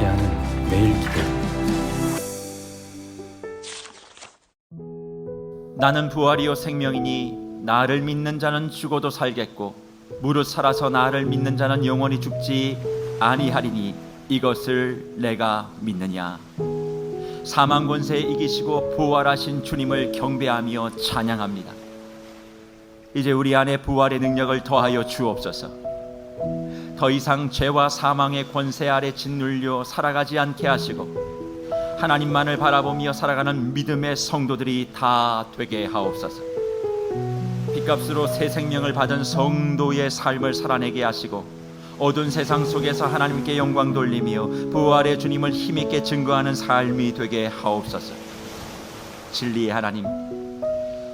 함께하는 매일 기도 나는 부활이요 생명이니 나를 믿는 자는 죽어도 살겠고 무릇 살아서 나를 믿는 자는 영원히 죽지 아니하리니 이것을 내가 믿느냐 사망 권세에 이기시고 부활하신 주님을 경배하며 찬양합니다. 이제 우리 안에 부활의 능력을 더하여 주옵소서. 더 이상 죄와 사망의 권세 아래 짓눌려 살아가지 않게 하시고 하나님만을 바라보며 살아가는 믿음의 성도들이 다 되게 하옵소서. 빚값으로 새 생명을 받은 성도의 삶을 살아내게 하시고 어두운 세상 속에서 하나님께 영광 돌리며 부활의 주님을 힘있게 증거하는 삶이 되게 하옵소서. 진리의 하나님,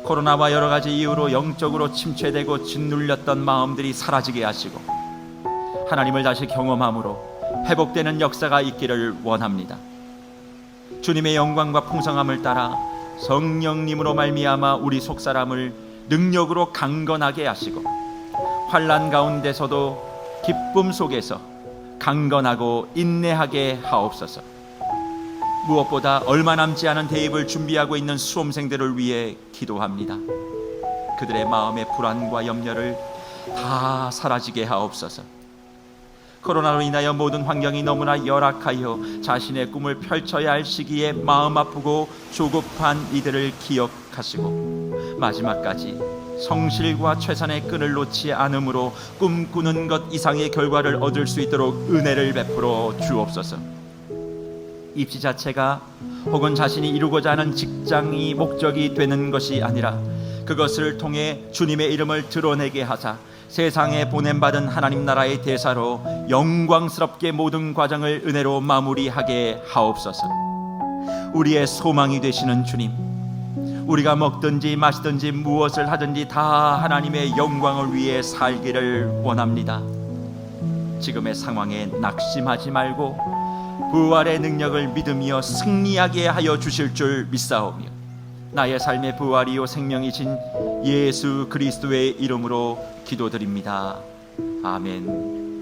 코로나와 여러 가지 이유로 영적으로 침체되고 짓눌렸던 마음들이 사라지게 하시고 하나님을 다시 경험함으로 회복되는 역사가 있기를 원합니다. 주님의 영광과 풍성함을 따라 성령님으로 말미암아 우리 속 사람을 능력으로 강건하게 하시고 환란 가운데서도 기쁨 속에서 강건하고 인내하게 하옵소서. 무엇보다 얼마 남지 않은 대입을 준비하고 있는 수험생들을 위해 기도합니다. 그들의 마음의 불안과 염려를 다 사라지게 하옵소서. 코로나로 인하여 모든 환경이 너무나 열악하여 자신의 꿈을 펼쳐야 할 시기에 마음 아프고 조급한 이들을 기억하시고 마지막까지 성실과 최선의 끈을 놓지 않으므로 꿈꾸는 것 이상의 결과를 얻을 수 있도록 은혜를 베풀어 주옵소서. 입시 자체가 혹은 자신이 이루고자 하는 직장이 목적이 되는 것이 아니라 그것을 통해 주님의 이름을 드러내게 하사 세상에 보냄받은 하나님 나라의 대사로 영광스럽게 모든 과정을 은혜로 마무리하게 하옵소서. 우리의 소망이 되시는 주님, 우리가 먹든지 마시든지 무엇을 하든지 다 하나님의 영광을 위해 살기를 원합니다. 지금의 상황에 낙심하지 말고 부활의 능력을 믿으며 승리하게 하여 주실 줄 믿사오며 나의 삶의 부활이요 생명이신 예수 그리스도의 이름으로 기도드립니다. 아멘.